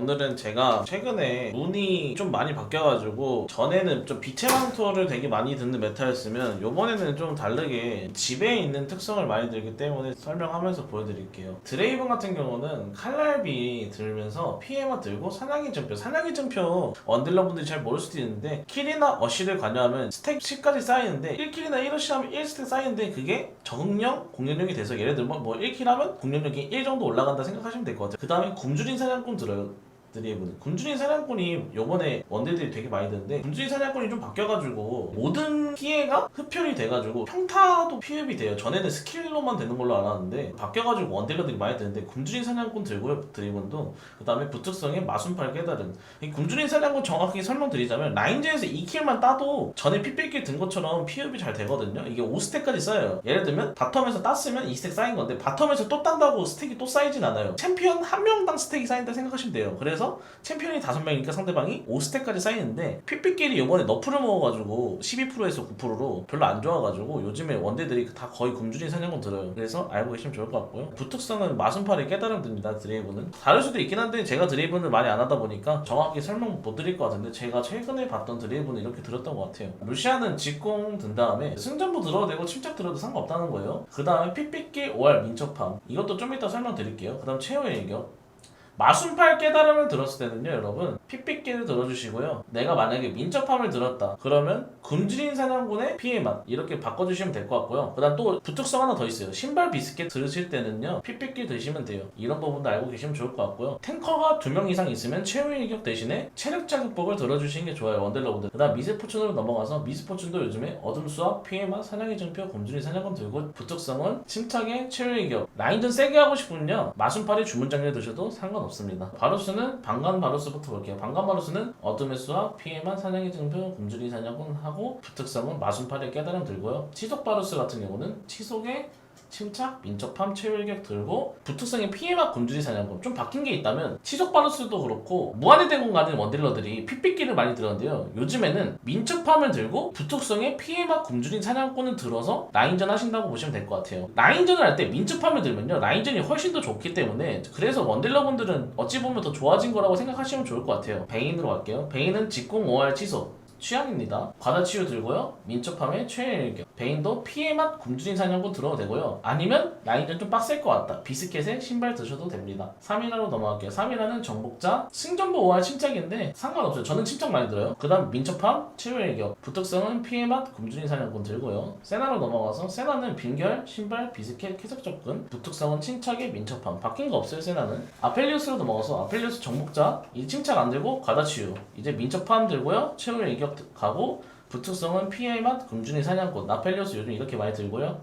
오늘은 제가 최근에 운이 좀 많이 바뀌어가지고 전에는 좀 빛의 망토를 되게 많이 듣는 메타였으면 요번에는 좀 다르게 집에 있는 특성을 많이 들기 때문에 설명하면서 보여드릴게요. 드레이븐 같은 경우는 칼날비 들면서 피해만 들고 사냥이 증표 사냥이 증표 원딜러분들이 잘 모를 수도 있는데 킬이나 어시를 관여하면 스택 10까지 쌓이는데 1킬이나 1어시 하면 1스택 쌓이는데 그게 적응력, 공격력이 돼서 예를 들면 뭐 1킬 하면 공격력이 1 정도 올라간다 생각하시면 될 것 같아요. 그 다음에 굶주린 사냥꾼 들어요 드리븐 굶주린 사냥꾼이 요번에 원딜들이 되게 많이 드는데 굶주린 사냥꾼이 좀 바뀌어가지고 모든 피해가 흡혈이 돼가지고 평타도 피흡이 돼요. 전에는 스킬로만 되는 걸로 알았는데 바뀌어가지고 원딜러들이 많이 드는데 굶주린 사냥꾼 들고요 드리븐도 그 다음에 부특성의 마순팔 깨달은 이 굶주린 사냥꾼 정확히 설명드리자면 라인전에서 2킬만 따도 전에 피8킬 든 것처럼 피흡이 잘 되거든요. 이게 5스택까지 쌓여요. 예를 들면 바텀에서 땄으면 2스택 쌓인 건데 바텀에서 또 딴다고 스택이 또 쌓이진 않아요. 챔피언 한 명당 스택이 쌓인다 생각하시면 돼요. 그래서 챔피언이 5명이니까 상대방이 5스택까지 쌓이는데 피8킬이 요번에 너프를 먹어가지고 12%에서 9%로 별로 안 좋아가지고 요즘에 원딜들이 다 거의 굶주린 사냥꾼 들어요. 그래서 알고 계시면 좋을 것 같고요. 부특성은 마순팔이 깨달음 듭니다 드레이브는 다를 수도 있긴 한데 제가 드레이브를 많이 안 하다 보니까 정확히 설명 못 드릴 것 같은데 제가 최근에 봤던 드레이브는 이렇게 들었던 것 같아요. 루시아는 직공 든 다음에 승전부 들어도 되고 침착 들어도 상관없다는 거예요. 그 다음에 피8킬 5할 민첩함. 이것도 좀 이따 설명드릴게요. 그 다음 최후의 일격 마순팔 깨달음을 들었을 때는요 여러분. 핏빛기를 들어주시고요. 내가 만약에 민첩함을 들었다. 그러면 굶주린 사냥꾼의 피해만 이렇게 바꿔주시면 될 것 같고요. 그 다음 또 부특성 하나 더 있어요. 신발 비스켓 들으실 때는요 핏빛기 드시면 돼요. 이런 부분도 알고 계시면 좋을 것 같고요. 탱커가 두 명 이상 있으면 최후의 일격 대신에 체력 자극법을 들어주시는 게 좋아요 원딜러분들. 그 다음 미스포춘으로 넘어가서 미스포춘도 요즘에 어둠 수학 피해만 사냥의 증표 곰주린 사냥꾼 들고 부특성은 침착의 최후의 일격. 라인전 세게 하고 싶으면요 마순팔이 주문장에 드셔도 상관없 습니다. 바루스는 방간 바루스부터 볼게요. 방간 바루스는 어둠의 수학 피해만 사냥의 증표 곰주린 사냥꾼 하고 부특성은 마순팔의 깨달음 들고요. 치속 바루스 같은 경우는 치속의 침착, 민첩함, 최일격 들고 부특성의 피해막 굶주리 사냥꾼. 좀 바뀐 게 있다면 치속 바루스도 그렇고 무한의 대공 가는 원딜러들이 핏빛기를 많이 들었는데요. 요즘에는 민첩함을 들고 부특성의 피해막 굶주린 사냥꾼을 들어서 라인전 하신다고 보시면 될 것 같아요. 라인전을 할 때 민첩함을 들면요 라인전이 훨씬 더 좋기 때문에 그래서 원딜러분들은 어찌 보면 더 좋아진 거라고 생각하시면 좋을 것 같아요. 베인으로 갈게요. 베인은 직공 5할 치속 취향입니다. 과다치유 들고요. 민첩함의 최일격. 베인도 피해 맛 굶주린 사냥꾼 들어도 되고요. 아니면 라인전 좀 빡셀 것 같다. 비스켓에 신발 드셔도 됩니다. 3이라로 넘어갈게요. 3이라는 정복자 승전보 5할 침착인데 상관없어요. 저는 침착 많이 들어요. 그 다음 민첩함 최일격. 부특성은 피해 맛 굶주린 사냥꾼 들고요. 세나로 넘어가서 세나는 빈결, 신발, 비스켓, 쾌적 접근. 부특성은 침착의 민첩함. 바뀐 거 없어요. 세나는. 아펠리우스로 넘어가서 아펠리우스 정복자. 이 침착 안 들고 과다치유. 이제 민첩함 들고요. 최후의 가고 부특성은 피해 맛 금준이 사냥꾼 나펠리오스 요즘 이렇게 많이 들고요.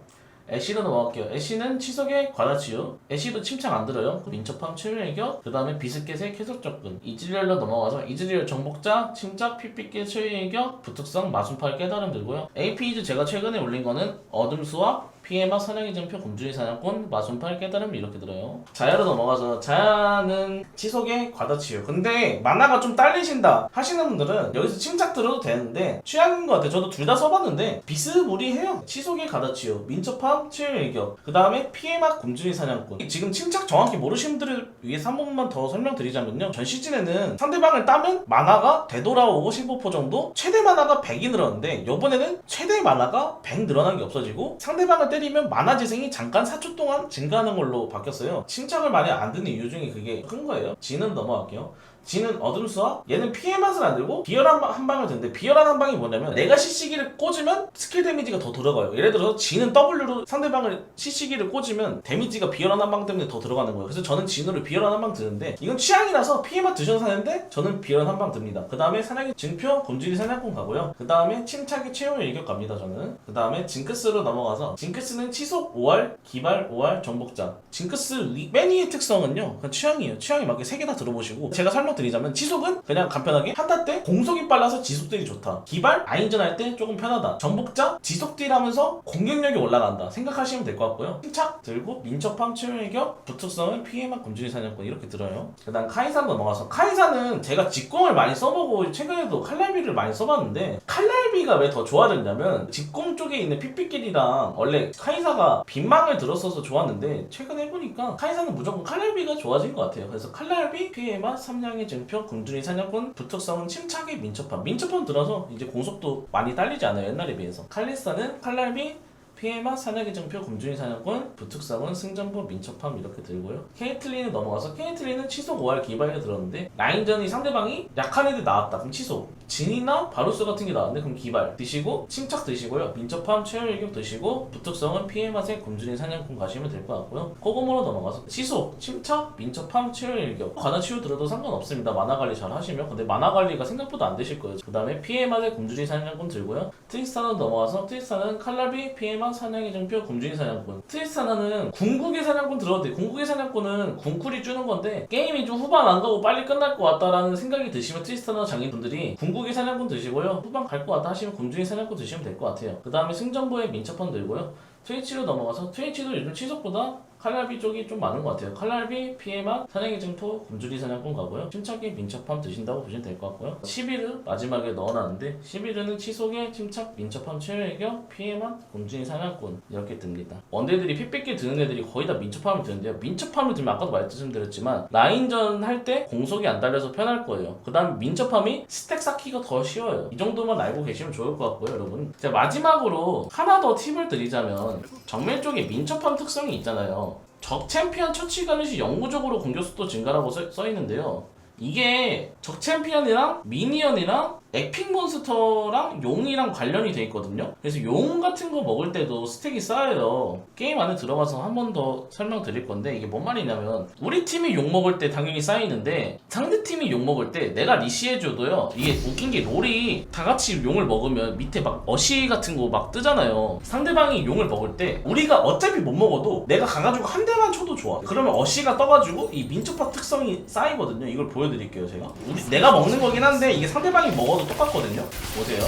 애쉬로 넘어갈게요. 애쉬는 치석의 과다치유. 애쉬도 침착 안 들어요. 민첩함 최유의격 그 다음에 비스켓의 쾌속 접근. 이즈리얼로 넘어가서 이즈리얼 정복자 침착 피피켓 최유의격 부특성 마순팔 깨달음 들고요. AP이즈 제가 최근에 올린 거는 어둠 수학 피해막 사냥의 증표 곰주의 사냥꾼 마순팔 깨달음 이렇게 들어요. 자야로 넘어가서 자야는 치속의 과다치유. 근데 만화가 좀 딸리신다 하시는 분들은 여기서 침착 들어도 되는데 취향인 것 같아요. 저도 둘 다 써봤는데 비스무리해요. 치속의 과다치유 민첩함 치유일격. 그 다음에 피해막 곰주의 사냥꾼 지금 침착 정확히 모르시는 분들을 위해서 한 번만 더 설명드리자면요. 전 시즌에는 상대방을 따면 만화가 되돌아오고 15% 정도 최대 만화가 100이 늘었는데 이번에는 최대 만화가 100 늘어난 게 없어지고 상대방을 때리 면 만화 재생이 잠깐 4초 동안 증가하는 걸로 바뀌었어요. 침착을 많이 안 드는 이유 중에 그게 큰 거예요. 지는 넘어갈게요. 지는 어둠 수학 얘는 피해 맛을 안 들고 비열한 방- 한 방을 드는데 비열한 한 방이 뭐냐면 내가 CC기를 꽂으면 스킬 데미지가 더 들어가요. 예를 들어서 지는 W로 상대방을 CC기를 꽂으면 데미지가 비열한 한 방 때문에 더 들어가는 거예요. 그래서 저는 진으로 비열한 한 방 드는데 이건 취향이라서 피해만 드셔도 사는데 저는 비열한 한 방 듭니다. 그 다음에 사냥의 증표 곰주리 사냥꾼 가고요. 그 다음에 침착의 최후의 일격 갑니다 저는. 그 다음에 징크스로 넘어가서 징크스는 치속 5할 기발 5할 정복자. 징크스 리... 매니의 특성은요 그냥 취향이에요. 취향에 맞게 세개다 들어보시고 제가 설명 드리자면 치속은 그냥 간편하게 한타 때 공속이 빨라서 지속딜이 좋다. 기발 아인전 할 때 조금 편하다. 정복자 지속딜 하면서 공격력이 올라간다. 생각하시면 될 것 같고요. 침착 들고 민첩함 최후의격 부특성은 피해만 굶주린 사냥꾼 이렇게 들어요. 그 다음 카이산 넘어가서 카이산은 제가 직공을 많이 써보고 최근에도 칼날비를 많이 써봤는데 칼날비가 왜 더 좋아졌냐면 직공 쪽에 있는 피피끼리랑 원래 카이사가 빈망을 들었어서 좋았는데 최근 해보니까 카이사는 무조건 칼날비가 좋아진 것 같아요. 그래서 칼날비, 피해맛, 삼량의 증표, 공준이 사냥꾼, 부특성은 침착의 민첩함. 민첩함 들어서 이제 공속도 많이 딸리지 않아요. 옛날에 비해서. 칼리스타는 칼날비, 피해맛, 사냥의 증표, 공준이 사냥꾼, 부특성은 승전보, 민첩함 이렇게 들고요. 케이틀린을 넘어가서 케이틀린은 치속 5할 기발에 들었는데 라인전이 상대방이 약한 애들 나왔다. 그럼 치속. 진이나 바루스 같은 게 나왔는데 그럼 기발 드시고 침착 드시고요. 민첩함, 최혈일격 드시고 부특성은 피해맛의 굶주린 사냥꾼 가시면 될 것 같고요. 코고모로 넘어가서 치속, 침착, 민첩함, 최혈일격 관아치유 들어도 상관없습니다. 만화 관리 잘 하시면 근데 만화 관리가 생각보다 안 되실 거예요. 그 다음에 피해맛의 굶주린 사냥꾼 들고요. 트리스타나 넘어가서 트리스타는 칼라비, 피해맛, 사냥의 증표, 굶주린 사냥꾼. 트리스타나는 궁극의 사냥꾼 들어도 돼. 궁극의 사냥꾼은 궁쿨이 주는 건데 게임이 좀 후반 안 가고 빨리 끝날 것 같다라는 생각이 드시면 트리스타나 장인분들이 궁극의 사냥꾼 드시고요. 후반 갈 것 같다 하시면 굶주린 사냥꾼 드시면 될 것 같아요. 그 다음에 승전보의 민첩함 들고요. 트위치로 넘어가서 트위치도 요즘 치속보다 칼날비 쪽이 좀 많은 것 같아요. 칼날비, 피해만, 사냥의 증토, 굶주리 사냥꾼 가고요. 침착의 민첩함 드신다고 보시면 될 것 같고요. 11르 마지막에 넣어놨는데 11르는 치속의 침착, 민첩함, 최외격, 피해만, 굶주리 사냥꾼 이렇게 듭니다. 원대들이 피 뺏기 드는 애들이 거의 다 민첩함을 드는데요. 민첩함을 들면 아까도 말씀드렸지만 라인전 할 때 공속이 안 달려서 편할 거예요. 그 다음 민첩함이 스택 쌓기가 더 쉬워요. 이 정도만 알고 계시면 좋을 것 같고요, 여러분. 자 마지막으로 하나 더 팁을 드리자면 정면 쪽에 민첩함 특성이 있잖아요. 적 챔피언 처치 가는 시 영구적으로 공격 속도 증가라고 써, 써 있는데요. 이게 적 챔피언이랑 미니언이랑 에픽 몬스터랑 용이랑 관련이 돼 있거든요. 그래서 용 같은 거 먹을 때도 스택이 쌓여요. 게임 안에 들어가서 한 번 더 설명드릴 건데 이게 뭔 말이냐면 우리 팀이 용 먹을 때 당연히 쌓이는데 상대 팀이 용 먹을 때 내가 리시해줘도요. 이게 웃긴 게 롤이 다 같이 용을 먹으면 밑에 막 어시 같은 거 막 뜨잖아요. 상대방이 용을 먹을 때 우리가 어차피 못 먹어도 내가 가가지고 한 대만 쳐도 좋아. 그러면 어시가 떠가지고 이 민초파 특성이 쌓이거든요. 이걸 보여드릴게요 제가. 우리 내가 먹는 거긴 한데 이게 상대방이 먹어도 똑같거든요. 보세요.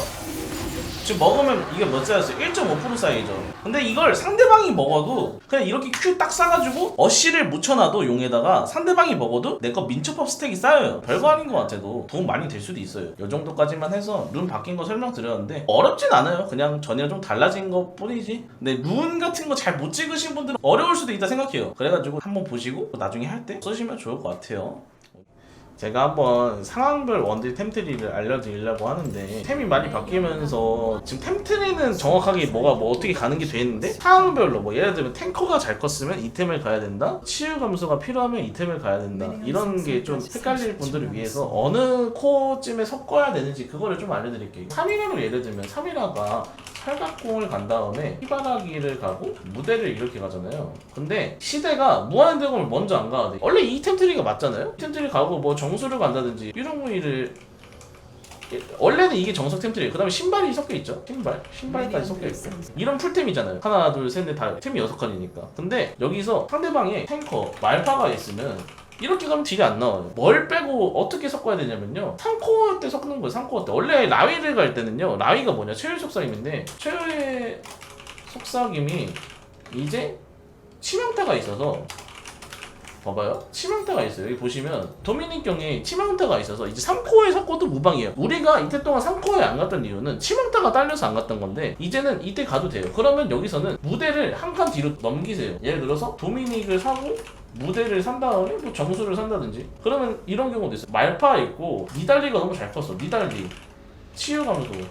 지금 먹으면 이게 몇 쌓였어요? 1.5% 쌓이죠. 근데 이걸 상대방이 먹어도 그냥 이렇게 큐 딱 싸가지고 어시를 묻혀놔도 용에다가 상대방이 먹어도 내 거 민초법 스택이 쌓여요. 별거 아닌 것 같아도 도움 많이 될 수도 있어요. 이 정도까지만 해서 룬 바뀐 거 설명드렸는데 어렵진 않아요. 그냥 전이랑 좀 달라진 것 뿐이지. 근데 룬 같은 거 잘 못 찍으신 분들은 어려울 수도 있다 생각해요. 그래가지고 한번 보시고 나중에 할 때 쓰시면 좋을 것 같아요. 제가 한번 상황별 원딜 템트리를 알려드리려고 하는데 템이 많이 바뀌면서 지금 템트리는 정확하게 뭐가 뭐 어떻게 가는 게 돼 있는데 상황별로 뭐 예를 들면 탱커가 잘 컸으면 이 템을 가야 된다? 치유 감소가 필요하면 이 템을 가야 된다? 이런 게 좀 헷갈릴 분들을 위해서 어느 코어쯤에 섞어야 되는지 그거를 좀 알려드릴게요. 3일화로 예를 들면 3일화가 팔각공을 간 다음에 희바라기를 가고 무대를 이렇게 가잖아요. 근데 시대가 무한대공을 먼저 안 가야 돼. 원래 이 템트리가 맞잖아요. 이 템트리 가고 뭐 정수를 간다든지 유령무이를 원래는 이게 정석 템트리에요. 그 다음에 신발이 섞여 있죠. 신발, 신발까지 섞여 있고 이런 풀템이잖아요. 하나, 둘, 셋, 넷 다 템이 여섯 칸이니까. 근데 여기서 상대방의 탱커 말파가 있으면 이렇게 가면 딜이 안 나와요. 뭘 빼고 어떻게 섞어야 되냐면요. 3코어 때 섞는 거예요. 3코어 때. 원래 라위를 갈 때는요. 라위가 뭐냐? 최혈 속삭임인데 최혈의 속삭임이 이제 치명타가 있어서 봐봐요. 치명타가 있어요. 여기 보시면 도미닉 경에 치명타가 있어서 이제 3코어에 섞어도 무방이에요. 우리가 이때 동안 3코어에 안 갔던 이유는 치명타가 딸려서 안 갔던 건데 이제는 이때 가도 돼요. 그러면 여기서는 무대를 한 칸 뒤로 넘기세요. 예를 들어서 도미닉을 사고 무대를 산 다음에 뭐 정수를 산다든지 그러면 이런 경우도 있어요. 말파 있고 니달리가 너무 잘 컸어. 니달리 치유 감소 뭐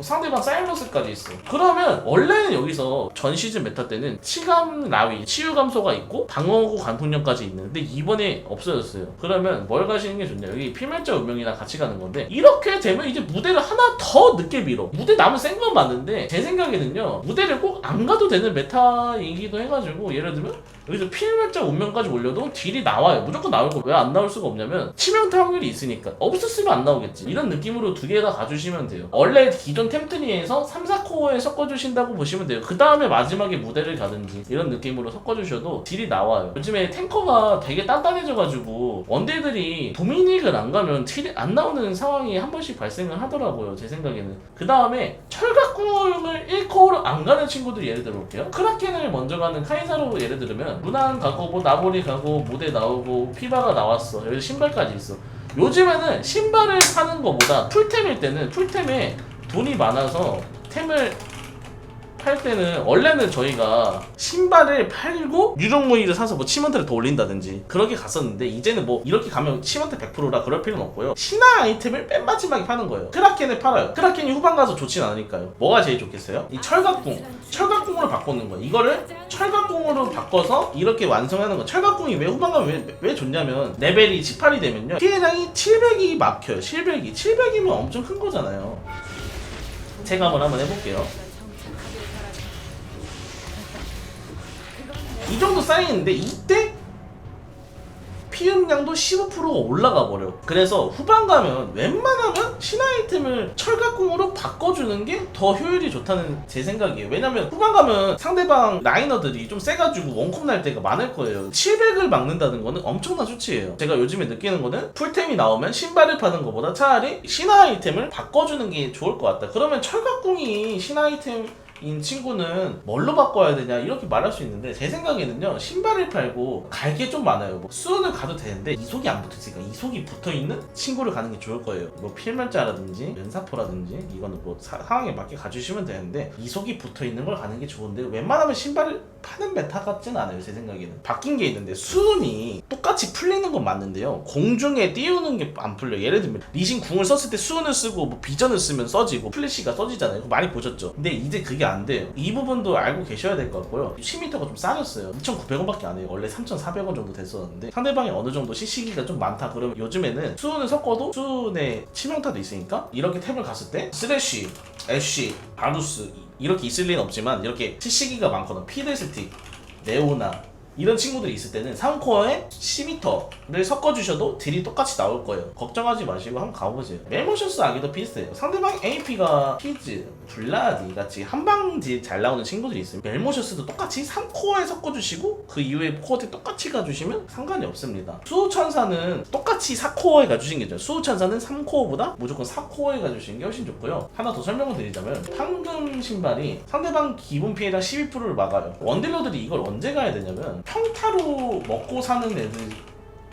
상대방 사일러스까지 있어. 그러면 원래는 여기서 전 시즌 메타 때는 치감 라위, 치유 감소가 있고 방어구 간통력까지 있는데 이번에 없어졌어요. 그러면 뭘 가시는 게 좋냐? 여기 필멸자 운명이나 같이 가는 건데 이렇게 되면 이제 무대를 하나 더 늦게 밀어. 무대 남은 센 건 맞는데 제 생각에는요 무대를 꼭 안 가도 되는 메타이기도 해가지고 예를 들면 여기서 필멸자 운명까지 올려도 딜이 나와요. 무조건 나올 거 왜 안 나올 수가 없냐면 치명타 확률이 있으니까 없었으면 안 나오겠지. 이런 느낌으로 두 개 다 가주시면 돼요. 원래 기존 템트리에서 3, 4코어에 섞어주신다고 보시면 돼요. 그 다음에 마지막에 무대를 가든지 이런 느낌으로 섞어주셔도 딜이 나와요. 요즘에 탱커가 되게 단단해져가지고 원딜들이 도미닉을 안 가면 딜이 안 나오는 상황이 한 번씩 발생을 하더라고요. 제 생각에는. 그 다음에 철갑궁을 1코어로 안 가는 친구들 예를 들어볼게요. 크라켄을 먼저 가는 카이사로 예를 들으면 무난 가고 뭐 나보리 가고 무대 나오고 피바가 나왔어. 여기 신발까지 있어. 요즘에는 신발을 사는 것보다 풀템일 때는 풀템에 돈이 많아서 템을 팔 때는 원래는 저희가 신발을 팔고 유령무늬를 사서 뭐 치먼트를 더 올린다든지 그렇게 갔었는데 이제는 뭐 이렇게 가면 치먼트 100%라 그럴 필요는 없고요. 신화 아이템을 맨 마지막에 파는 거예요. 크라켄을 팔아요. 크라켄이 후반 가서 좋진 않으니까요. 뭐가 제일 좋겠어요? 이 철갑궁. 철갑궁으로 바꾸는 거예요. 이거를 철갑궁으로 바꿔서 이렇게 완성하는 거. 철갑궁이 왜 후반 가면 왜, 왜 좋냐면 레벨이 18이 되면요. 피해량이 700이 막혀요. 700이. 700이면 엄청 큰 거잖아요 한번 한번 해볼게요. 이 정도 쌓이는데 이때 피음량도 15%가 올라가 버려. 그래서 후반 가면 웬만하면 신화 아이템을 철갑궁으로 바꿔주는 게 더 효율이 좋다는 제 생각이에요. 왜냐면 후반 가면 상대방 라이너들이 좀 세가지고 원컵 날 때가 많을 거예요. 700을 막는다는 거는 엄청난 수치예요. 제가 요즘에 느끼는 거는 풀템이 나오면 신발을 파는 것보다 차라리 신화 아이템을 바꿔주는 게 좋을 것 같다. 그러면 철갑궁이 신화 아이템 인 친구는 뭘로 바꿔야 되냐 이렇게 말할 수 있는데 제 생각에는요 신발을 팔고 갈 게 좀 많아요. 뭐 수은을 가도 되는데 이속이 안 붙었으니까 이속이 붙어있는 친구를 가는 게 좋을 거예요. 뭐 필면자라든지 연사포라든지 이거는 뭐 사- 상황에 맞게 가주시면 되는데 이속이 붙어있는 걸 가는 게 좋은데 웬만하면 신발을 파는 메타 같진 않아요 제 생각에는. 바뀐 게 있는데 수은이 똑같이 풀리는 건 맞는데요. 공중에 띄우는 게 안 풀려 예를 들면 리신 궁을 썼을 때 수은을 쓰고 뭐 비전을 쓰면 써지고 플래시가 써지잖아요. 많이 보셨죠? 근데 이제 그게 안 돼요. 이 부분도 알고 계셔야 될 것 같고요. 10m가 좀 싸졌어요. 2,900원밖에 안 해요. 원래 3,400원 정도 됐었는데 상대방이 어느 정도 CC기가 좀 많다. 그러면 요즘에는 수은을 섞어도 수은의 치명타도 있으니까 이렇게 탭을 갔을 때 쓰레쉬, 애쉬, 바누스 이렇게 있을 리는 없지만 이렇게 CC기가 많거나 피드스틱, 네오나 이런 친구들이 있을 때는 3코어에 10m를 섞어주셔도 딜이 똑같이 나올 거예요. 걱정하지 마시고 한번 가보세요. 멜모셔스 아기도 비슷해요. 상대방 AP가 피즈, 블라디 같이 한방 딜 잘 나오는 친구들이 있으면 멜모셔스도 똑같이 3코어에 섞어주시고 그 이후에 코어에 똑같이 가주시면 상관이 없습니다. 수호천사는 똑같이 4코어에 가주신 게 좋아요. 수호천사는 3코어보다 무조건 4코어에 가주시는 게 훨씬 좋고요. 하나 더 설명을 드리자면 황금 신발이 상대방 기본 피해량 12%를 막아요. 원딜러들이 이걸 언제 가야 되냐면 평타로 먹고 사는 애들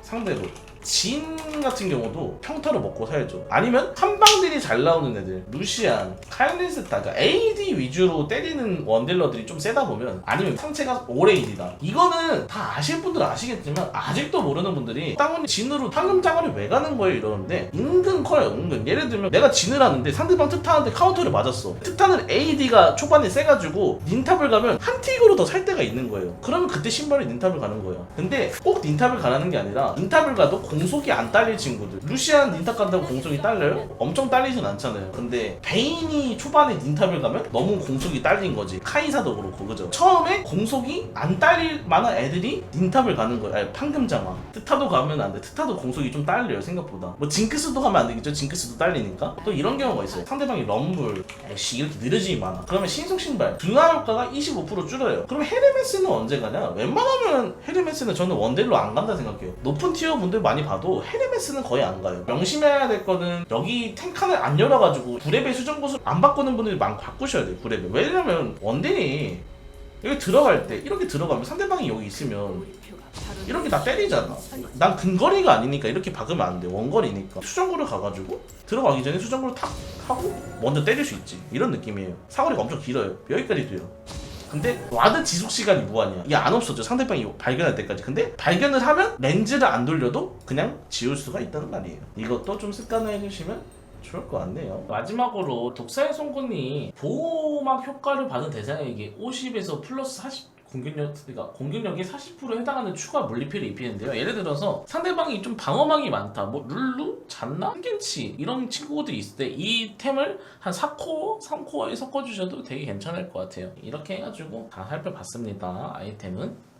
상대로 진 같은 경우도 평타로 먹고 살죠. 아니면 한방들이 잘 나오는 애들, 루시안, 칼리스타, 그러니까 AD 위주로 때리는 원딜러들이 좀 세다 보면 아니면 상체가 올 AD다. 이거는 다 아실 분들은 아시겠지만 아직도 모르는 분들이 땅은 진으로 황금장어를 왜 가는 거예요 이러는데 은근 커요 은근. 예를 들면 내가 진을 하는데 상대방 특타한테 카운터를 맞았어. 특타는 AD가 초반에 세가지고 닌탑을 가면 한 틱으로 더 살 때가 있는 거예요. 그러면 그때 신발이 닌탑을 가는 거예요. 근데 꼭 닌탑을 가라는 게 아니라 닌탑을 가도 공속이 안 딸릴 친구들. 루시안 닌탑 간다고 공속이 딸려요? 엄청 딸리진 않잖아요. 근데 베인이 초반에 닌탑을 가면 너무 공속이 딸린 거지. 카이사도 그렇고 그죠? 처음에 공속이 안 딸릴 만한 애들이 닌탑을 가는 거예요. 아니 판금장화. 트타도 가면 안 돼. 트타도 공속이 좀 딸려요 생각보다. 뭐 징크스도 가면 안 되겠죠. 징크스도 딸리니까. 또 이런 경우가 있어요. 상대방이 럼블, 애쉬 이렇게 느려짐이 많아. 그러면 신속 신발 둔화 효과가 25% 줄어요. 그럼 헤르메스는 언제 가냐? 웬만하면 헤르메스는 저는 원딜로 안 간다 생각해요. 높은 티어 분들 많이 봐도 헤르메스는 거의 안 가요. 명심해야 될 거는 여기 탱칸을 안 열어가지고 구레벨 수정보수 안 바꾸는 분들이 많고 바꾸셔야 돼요. 구레벨. 왜냐면 원딜이 여기 들어갈 때 이렇게 들어가면 상대방이 여기 있으면 이렇게 나 때리잖아. 난 근거리가 아니니까 이렇게 박으면 안 돼. 원거리니까. 수정구를 가가지고 들어가기 전에 수정구를 탁 하고 먼저 때릴 수 있지. 이런 느낌이에요. 사거리가 엄청 길어요. 여기까지 돼요. 근데 와드 지속 시간이 무한이야. 이게 안 없어져. 상대방이 발견할 때까지. 근데 발견을 하면 렌즈를 안 돌려도 그냥 지울 수가 있다는 말이에요. 이것도 좀 습관화해 주시면 좋을 것 같네요. 마지막으로 독사의 송곳니 보호막 효과를 받은 대상에게 50에서 플러스 40 공격력, 그러니까 공격력이 40% 해당하는 추가 물리피를 입히는데요. 예를 들어서 상대방이 좀 방어막이 많다. 뭐 룰루, 잔나, 한겐치 이런 친구들이 있을 때 이 템을 한 4코어, 3코어에 섞어주셔도 되게 괜찮을 것 같아요. 이렇게 해가지고 다 살펴봤습니다. 아이템은.